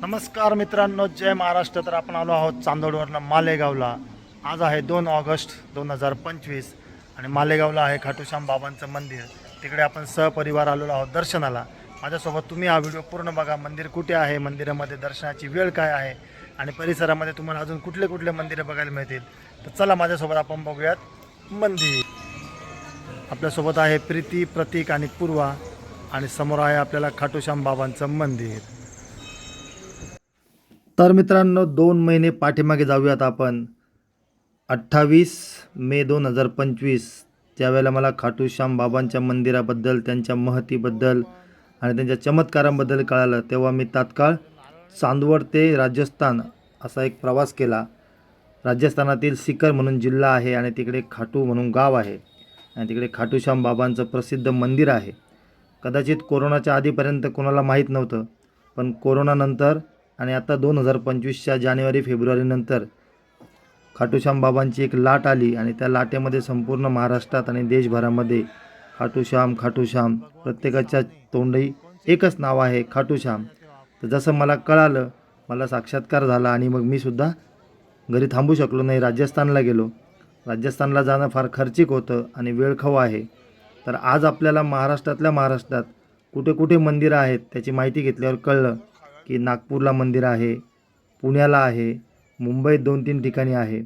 नमस्कार मित्रांनो जय महाराष्ट्र. तर आपण आलो आहोत चांदोडवरनं मालेगावला. आज आहे दोन ऑगस्ट दोन हजार पंचवीस आणि मालेगावला आहे खाटूश्याम बाबांचं मंदिर. तिकडे आपण सहपरिवार आलेलो आहोत दर्शनाला. माझ्यासोबत तुम्ही हा व्हिडिओ पूर्ण बघा. मंदिर कुठे आहे? मंदिरामध्ये दर्शनाची वेळ काय आहे? आणि परिसरामध्ये तुम्हाला अजून कुठले कुठले मंदिरं बघायला मिळतील? तर चला माझ्यासोबत आपण बघूयात मंदिर. आपल्यासोबत आहे प्रीती प्रतीक आणि पूर्वा. आणि समोर आहे आपल्याला खाटूश्याम बाबांचं मंदिर. तर मित्रांनो दोन महिने पाठीमागे जाऊयात आपण. अठ्ठावीस मे दोन हजार पंचवीस. त्यावेळेला मला खाटूश्याम बाबांच्या मंदिराबद्दल त्यांच्या महतीबद्दल आणि त्यांच्या चमत्कारांबद्दल कळालं. तेव्हा मी तात्काळ चांदवड ते राजस्थान असा एक प्रवास केला. राजस्थानातील सिकर म्हणून जिल्हा आहे आणि तिकडे खाटू म्हणून गाव आहे. आणि तिकडे खाटूश्याम बाबांचं प्रसिद्ध मंदिर आहे. कदाचित कोरोनाच्या आधीपर्यंत कोणाला माहीत नव्हतं पण कोरोनानंतर आणि आता दोन हजार पंचवीसच्या जानेवारी फेब्रुवारीनंतर खाटूश्याम बाबांची एक लाट आली आणि त्या लाटेमध्ये संपूर्ण महाराष्ट्रात आणि देशभरामध्ये खाटूश्याम खाटूश्याम प्रत्येकाच्या तोंडही एकच नाव आहे खाटूश्याम. तर जसं मला कळालं मला साक्षात्कार झाला आणि मग मी सुद्धा घरी थांबू शकलो नाही राजस्थानला गेलो. राजस्थानला जाणं फार खर्चिक होतं आणि वेळखाऊ आहे. तर आज आपल्याला महाराष्ट्रातल्या महाराष्ट्रात कुठे कुठे मंदिरं आहेत त्याची माहिती घेतल्यावर कळलं. की नागपूरला मंदिर आहे पुण्याला आहे मुंबईत दोन तीन ठिकाणी आहे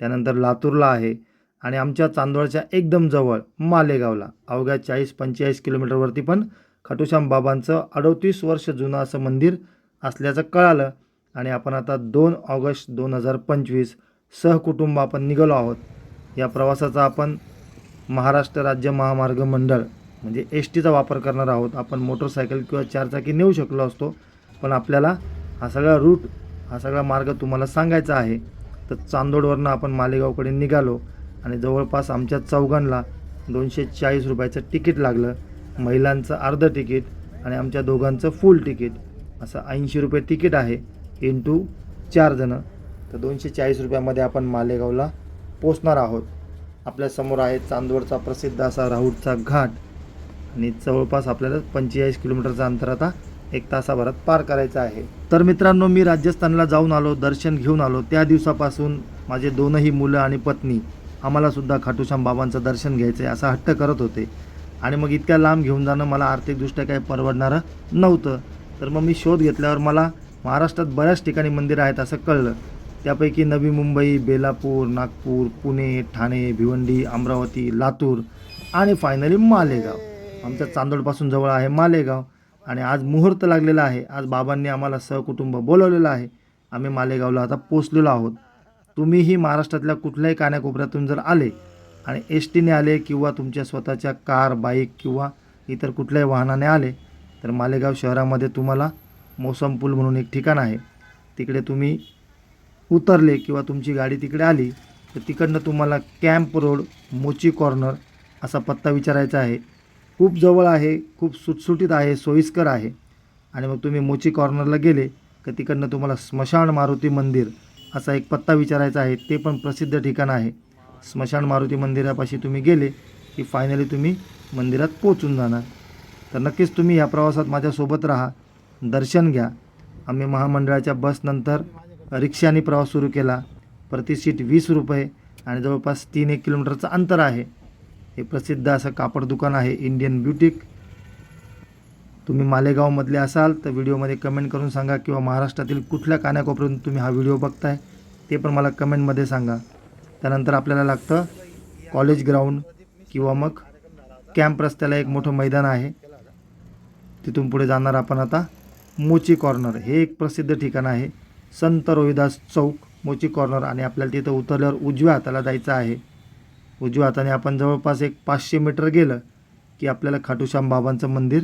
त्यानंतर लातूरला आहे आणि आमच्या चांदवडच्या एकदम जवळ मालेगावला. अवघ्या चाळीस पंचेचाळीस किलोमीटरवरती पण खटूश्याम बाबांचं अडतीस वर्ष जुनं असं मंदिर असल्याचं कळालं आणि आपण आता दोन ऑगस्ट दोन हजार पंचवीस सहकुटुंब आपण निघालो आहोत. या प्रवासाचा आपण महाराष्ट्र राज्य महामार्ग मंडळ म्हणजे एस टीचा वापर करणार आहोत. आपण मोटरसायकल किंवा चारचाकी नेऊ शकलो असतो. पण आपल्याला हा सगळा रूट हा सगळा मार्ग तुम्हाला सांगायचा आहे. तर चांदोडवरनं आपण मालेगावकडे निघालो आणि जवळपास आमच्या चौघांना दोनशे चाळीस रुपयाचं तिकीट लागलं. महिलांचं अर्धं तिकीट आणि आमच्या दोघांचं फुल तिकीट. असं ऐंशी रुपये तिकीट आहे इंटू चार जणं. तर दोनशे चाळीस रुपयामध्ये आपण मालेगावला पोचणार आहोत. आपल्यासमोर आहे चांदवडचा प्रसिद्ध असा राहुटचा घाट. आणि जवळपास आपल्याला पंचेचाळीस किलोमीटरचं अंतर आता एक तासाभरात पार करायचा आहे. तर मित्रांनो मी राजस्थानला जाऊन आलो दर्शन घेऊन आलो. त्या दिवसापासून माझे दोनही मुलं आणि पत्नी आम्हालासुद्धा खाटूश्याम बाबांचं दर्शन घ्यायचं आहे असा हट्ट करत होते. आणि मग इतक्या लांब घेऊन जाणं मला आर्थिकदृष्ट्या काही परवडणारं नव्हतं. तर मग मी शोध घेतल्यावर मला महाराष्ट्रात बऱ्याच ठिकाणी मंदिरं आहेत असं कळलं. त्यापैकी नवी मुंबई बेलापूर नागपूर पुणे ठाणे भिवंडी अमरावती लातूर आणि फायनली मालेगाव. आमच्या चांदोडपासून जवळ आहे मालेगाव. आणि आज मुहूर्त लागलेला आहे. आज बाबांनी आम्हाला सहकुटुंब बोलवलेलं आहे. आम्ही मालेगावला आता पोचलेलो आहोत. तुम्हीही महाराष्ट्रातल्या कुठल्याही कानाकोपऱ्यातून जर आले आणि एस टीने आले किंवा तुमच्या स्वतःच्या कार बाईक किंवा इतर कुठल्याही वाहनाने आले तर मालेगाव शहरामध्ये तुम्हाला मोसम पूल म्हणून एक ठिकाण आहे. तिकडे तुम्ही उतरले किंवा तुमची गाडी तिकडे आली तर तिकडनं तुम्हाला कॅम्प रोड मोची कॉर्नर असा पत्ता विचारायचा आहे. खूप जवळ आहे खूप सुटसुटीत आहे सोयीस्कर आहे. आणि मग तुम्ही मोची कॉर्नरला गेले का तिकडनं तुम्हाला स्मशान मारुती मंदिर असा एक पत्ता विचारायचा आहे ते पण प्रसिद्ध ठिकाण आहे. स्मशान मारुती मंदिरापाशी तुम्ही गेले की फायनली तुम्ही मंदिरात पोचून जाणार. तर नक्कीच तुम्ही या प्रवासात माझ्यासोबत राहा दर्शन घ्या. आम्ही महामंडळाच्या बसनंतर रिक्षाने प्रवास सुरू केला. प्रति सीट वीस रुपये आणि जवळपास तीन एक किलोमीटरचं अंतर आहे. हे प्रसिद्ध असं कापड दुकान आहे इंडियन ब्युटिक तुम्ही मालेगावमधले असाल तर व्हिडिओमध्ये कमेंट करून सांगा किंवा महाराष्ट्रातील कुठल्या कानाकोपऱ्यातून तुम्ही हा व्हिडिओ बघताय ते पण मला कमेंटमध्ये सांगा. त्यानंतर आपल्याला लागतं कॉलेज ग्राउंड किंवा मग कॅम्प रस्त्याला एक मोठं मैदान आहे. तिथून पुढे जाणार आपण आता मोची कॉर्नर हे एक प्रसिद्ध ठिकाण आहे. संत रोहिदास चौक मोची कॉर्नर आणि आपल्याला तिथं उतरल्यावर उजव्या हाताला जायचं आहे. उजव्या हाताने आपण जवळपास एक पाचशे मीटर गेलं की आपल्याला खाटूश्याम बाबांचं मंदिर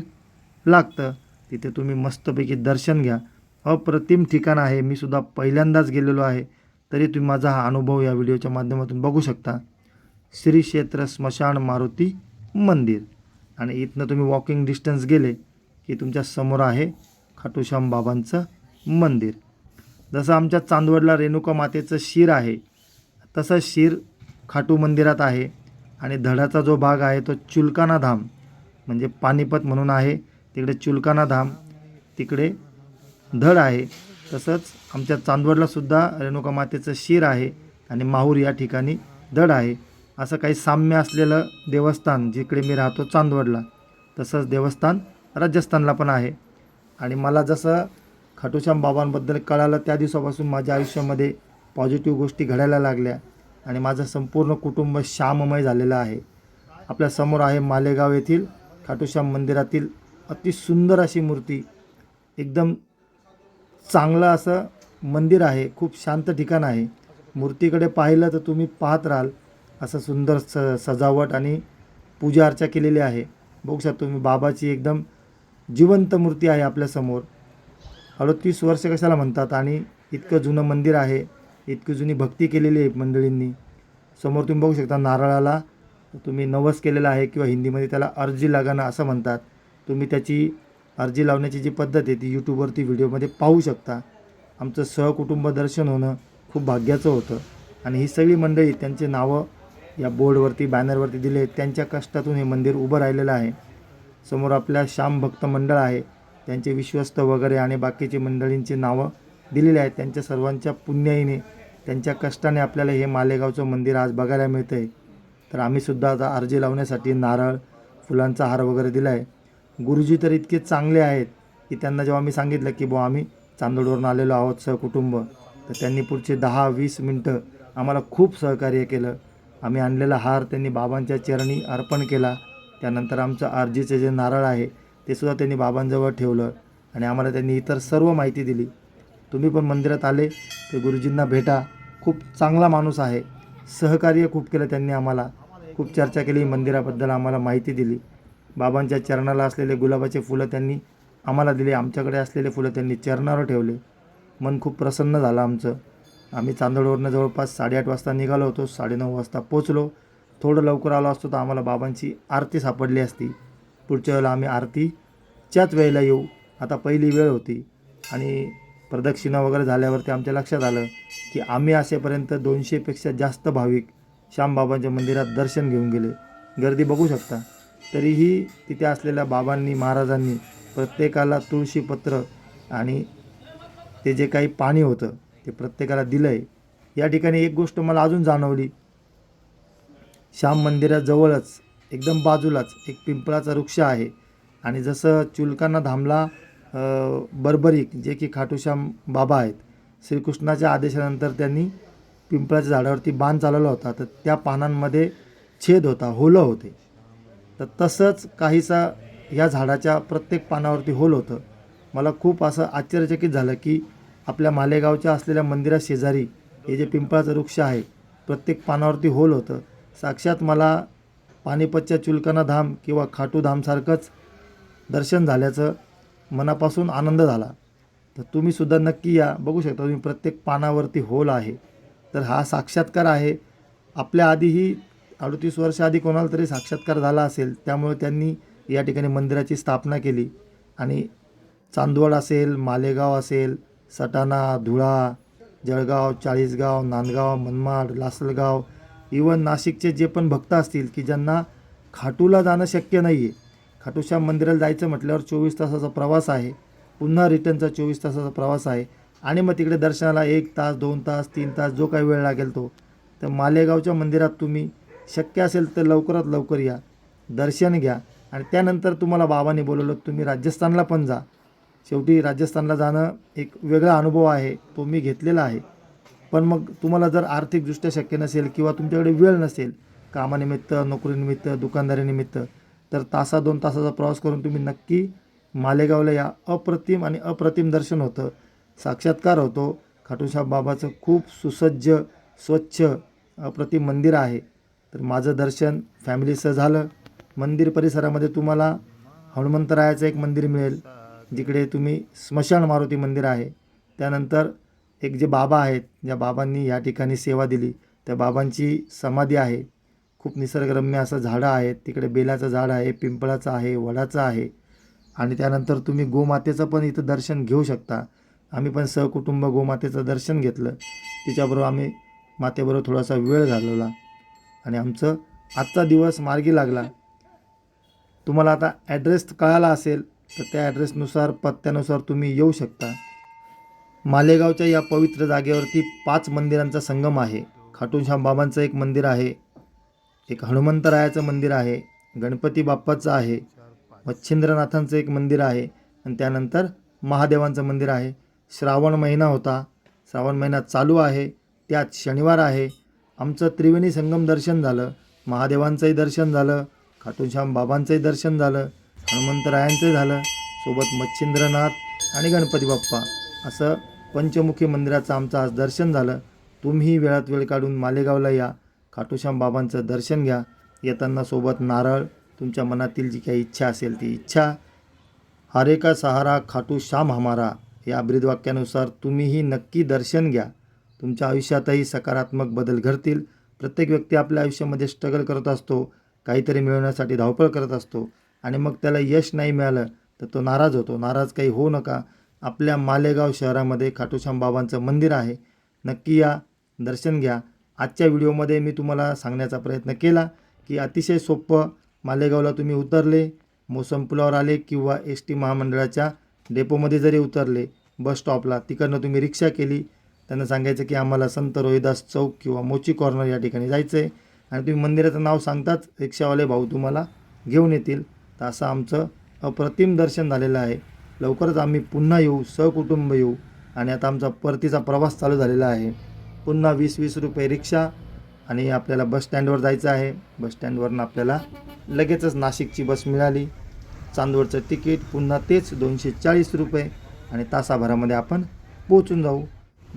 लागतं. तिथे तुम्ही मस्तपैकी दर्शन घ्या. अप्रतिम ठिकाण आहे. मी सुद्धा पहिल्यांदाच गेलेलो आहे. तरी तुम्ही माझा हा अनुभव या व्हिडिओच्या माध्यमातून बघू शकता. श्री क्षेत्र स्मशान मारुती मंदिर. आणि इथनं तुम्ही वॉकिंग डिस्टन्स गेले की तुमच्यासमोर आहे खाटूश्याम बाबांचं मंदिर. जसं आमच्या चांदवडला रेणुका मातेचं शिर आहे तसं शिर खाटू मंदिरात आहे आणि धडाचा जो भाग आहे तो चुलकाना धाम म्हणजे पानिपत म्हणून आहे. तिकडे चुलकाना धाम तिकडे धड आहे. तसंच आमच्या चांदवडलासुद्धा रेणुका मातेचं शिर आहे आणि माहूर या ठिकाणी धड आहे. असं काही साम्य असलेलं देवस्थान जिकडे मी राहतो चांदवडला तसंच देवस्थान राजस्थानला पण आहे. आणि मला जसं खाटूश्याम बाबांबद्दल कळालं त्या दिवसापासून माझ्या आयुष्यामध्ये पॉझिटिव्ह गोष्टी घडायला लागल्या. आणि माझं संपूर्ण कुटुंब श्याममय झालेलं आहे. आपल्यासमोर आहे मालेगाव येथील खाटूश्याम मंदिरातील अतिसुंदर अशी मूर्ती. एकदम चांगलं असं मंदिर आहे. खूप शांत ठिकाण आहे. मूर्तीकडे पाहिलं तर तुम्ही पाहत राहाल असं सुंदर स सजावट आणि पूजा अर्चा केलेली आहे. बघू शकता तुम्ही बाबाची एकदम जिवंत मूर्ती आहे आपल्यासमोर अडतीस वर्ष कशाला म्हणतात आणि इतकं जुनं मंदिर आहे. इतकी जुनी भक्ती केलेली आहे मंडळींनी. समोर तुम्ही बघू शकता नारळाला तुम्ही नवस केलेला आहे किंवा हिंदीमध्ये त्याला अर्जी लागणं असं म्हणतात. तुम्ही त्याची अर्जी लावण्याची जी पद्धत आहे ती यूट्यूबवरती व्हिडिओमध्ये पाहू शकता. आमचं सहकुटुंब दर्शन होणं खूप भाग्याचं होतं. आणि ही सगळी मंडळी त्यांचे नावं या बोर्डवरती बॅनरवरती दिले आहेत. त्यांच्या कष्टातून हे मंदिर उभं राहिलेलं आहे. समोर आपल्या श्याम भक्त मंडळ आहे. त्यांचे विश्वस्त वगैरे आणि बाकीचे मंडळींची नावं दिलेले आहेत. त्यांच्या सर्वांच्या पुण्याईने त्यांच्या कष्टाने आपल्याला हे मालेगावचं मंदिर आज बघायला मिळतं आहे तर आम्हीसुद्धा आता अर्जी लावण्यासाठी नारळ फुलांचा हार वगैरे दिला आहे गुरुजी तर इतके चांगले आहेत की त्यांना जेव्हा मी सांगितलं की बुवा आम्ही चांदोडवरून आलेलो आहोत सहकुटुंब तर त्यांनी पुढचे दहा वीस मिनटं आम्हाला खूप सहकार्य केलं. आम्ही आणलेला हार त्यांनी बाबांच्या चरणी अर्पण केला. त्यानंतर आमचं आरजीचे जे नारळ आहे ते सुद्धा त्यांनी बाबांजवळ ठेवलं आणि आम्हाला त्यांनी इतर सर्व माहिती दिली. तुम्ही पण मंदिरात आले ते गुरुजींना भेटा. खूप चांगला माणूस आहे. सहकार्य खूप केलं त्यांनी आम्हाला. खूप चर्चा केली मंदिराबद्दल आम्हाला माहिती दिली. बाबांच्या चरणाला असलेले गुलाबाचे फुलं त्यांनी आम्हाला दिले. आमच्याकडे असलेले फुलं त्यांनी चरणावर ठेवले. मन खूप प्रसन्न झालं आमचं. आम्ही चांदोडवरनं जवळपास साडेआठ वाजता निघालो होतो. साडेनऊ वाजता पोचलो. थोडं लवकर आलो असतो तर आम्हाला बाबांची आरती सापडली असती. पुढच्या वेळेला आम्ही आरतीच्याच वेळेला येऊ. आता पहिली वेळ होती. आणि प्रदक्षिणा वगैरे झाल्यावरती आमच्या लक्षात आलं की आम्ही असेपर्यंत दोनशेपेक्षा जास्त भाविक श्यामबाबांच्या मंदिरात दर्शन घेऊन गेले. गर्दी बघू शकता. तरीही तिथे असलेल्या बाबांनी महाराजांनी प्रत्येकाला तुळशीपत्र आणि ते जे काही पाणी होतं ते प्रत्येकाला दिलं आहे या ठिकाणी एक गोष्ट मला अजून जाणवली. श्याम मंदिराजवळच एकदम बाजूलाच एक पिंपळाचा वृक्ष आहे. आणि जसं चुलकांना धामला बर्बरीक जे की खाटूश्याम बाबा आहेत श्रीकृष्णाच्या आदेशानंतर त्यांनी पिंपळाच्या झाडावरती बाण चालवला होता तर त्या पानांमध्ये छेद होता होलं होते. तर तसंच काहीसा या झाडाच्या प्रत्येक पानावरती होल होतं. मला खूप असं आश्चर्यचकित झालं की आपल्या मालेगावच्या असलेल्या मंदिरा शेजारी हे जे पिंपळाचं वृक्ष आहे प्रत्येक पानावरती होल होतं. साक्षात मला पानिपतच्या चुलकना धाम किंवा खाटू धामसारखंच दर्शन झाल्याचं मनापासून आनंद झाला. तर तुम्हीसुद्धा नक्की या. बघू शकता तुम्ही प्रत्येक पानावरती होल आहे. तर हा साक्षात्कार आहे. आपल्या आधीही अडतीस वर्ष आधी कोणाला तरी साक्षात्कार झाला असेल. त्यामुळे त्यांनी या ठिकाणी मंदिराची स्थापना केली. आणि चांदवड असेल मालेगाव असेल सटाणा धुळा जळगाव चाळीसगाव नांदगाव मनमाड लासलगाव इवन नाशिकचे जे पण भक्त असतील की ज्यांना खाटूला जाणं शक्य नाही आहे खाटूश्याम मंदिराला जायचं म्हटल्यावर चोवीस तासाचा प्रवास आहे. पुन्हा रिटर्नचा चोवीस तासाचा प्रवास आहे. आणि मग तिकडे दर्शनाला एक तास दोन तास तीन तास जो काही वेळ लागेल तो. तर मालेगावच्या मंदिरात तुम्ही शक्य असेल तर लवकरात लवकर या. दर्शन घ्या. आणि त्यानंतर तुम्हाला बाबांनी बोलवलं तुम्ही राजस्थानला पण जा. शेवटी राजस्थानला जाणं एक वेगळा अनुभव आहे. तो मी घेतलेला आहे. पण मग तुम्हाला जर आर्थिकदृष्ट्या शक्य नसेल किंवा तुमच्याकडे वेळ नसेल कामानिमित्त नोकरीनिमित्त दुकानदारीनिमित्त तर तासा दोन तासाचा प्रवास करून तुम्ही नक्की मालेगावला या अप्रतिम आणि अप्रतिम दर्शन होतं. साक्षात्कार होतो. खाटूशाह बाबाचं खूप सुसज्ज स्वच्छ अप्रतिम मंदिर आहे. तर माझं दर्शन फॅमिलीसह झालं. मंदिर परिसरामध्ये तुम्हाला हनुमंतरायाचं एक मंदिर मिळेल जिकडे तुम्ही स्मशान मारुती मंदिर आहे. त्यानंतर एक जे बाबा आहेत ज्या बाबांनी या ठिकाणी सेवा दिली त्या बाबांची समाधी आहे. खूप निसर्गरम्य असं झाडं आहेत. तिकडे बेलाचं झाड आहे पिंपळाचं आहे वडाचं आहे. आणि त्यानंतर तुम्ही गोमातेचं पण इथं दर्शन घेऊ शकता. आम्ही पण सहकुटुंब गोमातेचं दर्शन घेतलं. तिच्याबरोबर आम्ही मातेबरोबर थोडासा वेळ घालवला. आणि आमचं आजचा दिवस मार्गी लागला. तुम्हाला आता ॲड्रेस कळाला असेल तर त्या ॲड्रेसनुसार पत्त्यानुसार तुम्ही येऊ शकता. मालेगावच्या या पवित्र जागेवरती पाच मंदिरांचा संगम आहे. खाटूश्याम बाबांचं एक मंदिर आहे. एक हनुमंतरायाचं मंदिर आहे गणपती बाप्पाचं आहे मच्छिंद्रनाथांचं एक मंदिर आहे आणि त्यानंतर महादेवांचं मंदिर आहे. श्रावण महिना होता. श्रावण महिना चालू आहे. त्यात शनिवार आहे. आमचं त्रिवेणी संगम दर्शन झालं. महादेवांचंही दर्शन झालं. खाटूश्याम बाबांचंही दर्शन झालं. हनुमंतरायांचंही झालं. सोबत मच्छिंद्रनाथ आणि गणपती बाप्पा. असं पंचमुखी मंदिराचं आमचं आज दर्शन झालं. तुम्ही वेळात वेळ काढून मालेगावला या. खाटूश्याम बाबांचं दर्शन घ्या. येताना सोबत नारळ तुमच्या मनातील जी काही इच्छा असेल ती इच्छा. हरे का सहारा खाटू श्याम हमारा. या ब्रीदवाक्यानुसार तुम्हीही नक्की दर्शन घ्या. तुमच्या आयुष्यातही सकारात्मक बदल घडतील. प्रत्येक व्यक्ती आपल्या आयुष्यामध्ये स्ट्रगल करत असतो. काहीतरी मिळवण्यासाठी धावपळ करत असतो. आणि मग त्याला यश नाही मिळालं तर तो नाराज होतो. नाराज काही होऊ नका. आपल्या मालेगाव शहरामध्ये खाटूश्याम बाबांचं मंदिर आहे. नक्की या दर्शन घ्या. आजच्या व्हिडिओमध्ये मी तुम्हाला सांगण्याचा प्रयत्न केला की अतिशय सोपं मालेगावला तुम्ही उतरले मोसम पुलावर आले किंवा एस टी महामंडळाच्या डेपोमध्ये जरी उतरले बस स्टॉपला तिकडनं तुम्ही रिक्षा केली त्यांना सांगायचं की आम्हाला संत रोहिदास चौक किंवा मोची कॉर्नर या ठिकाणी जायचं आहे आणि तुम्ही मंदिराचं नाव सांगताच रिक्षावाले भाऊ तुम्हाला घेऊन येतील. तर असं आमचं अप्रतिम दर्शन झालेलं आहे. लवकरच आम्ही पुन्हा येऊ सहकुटुंब येऊ आणि आता आमचा परतीचा प्रवास चालू झालेला आहे. पुन्हा वीस वीस रुपये रिक्षा आणि आपल्याला बस स्टँडवर जायचं आहे. बस स्टँडवरून आपल्याला लगेचच नाशिकची बस मिळाली. चांदवडचं तिकीट पुन्हा तेच दोनशे चाळीस रुपये आणि तासाभरामध्ये आपण पोचून जाऊ.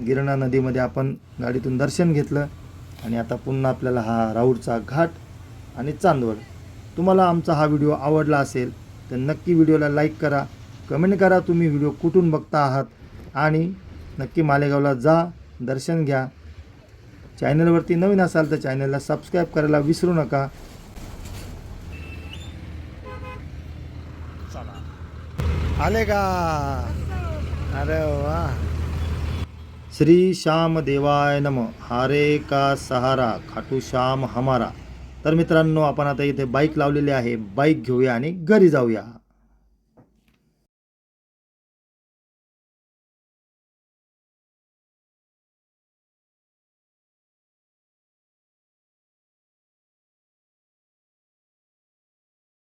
गिरणा नदीमध्ये आपण गाडीतून दर्शन घेतलं आणि आता पुन्हा आपल्याला हा राऊरचा घाट आणि चांदवड. तुम्हाला आमचा हा व्हिडिओ आवडला असेल तर नक्की व्हिडिओला लाईक करा. कमेंट करा तुम्ही व्हिडिओ कुठून बघता आहात. आणि नक्की मालेगावला जा. दर्शन घ्या. चॅनलवरती नवीन असाल तर चॅनलला सबस्क्राईब करायला विसरू नका. आले का? अरे वा. श्री श्याम देवाय नम. हारे का सहारा खाटू श्याम हमारा. तर मित्रांनो आपण आता इथे बाईक लावलेली आहे. बाईक घेऊया आणि घरी जाऊया.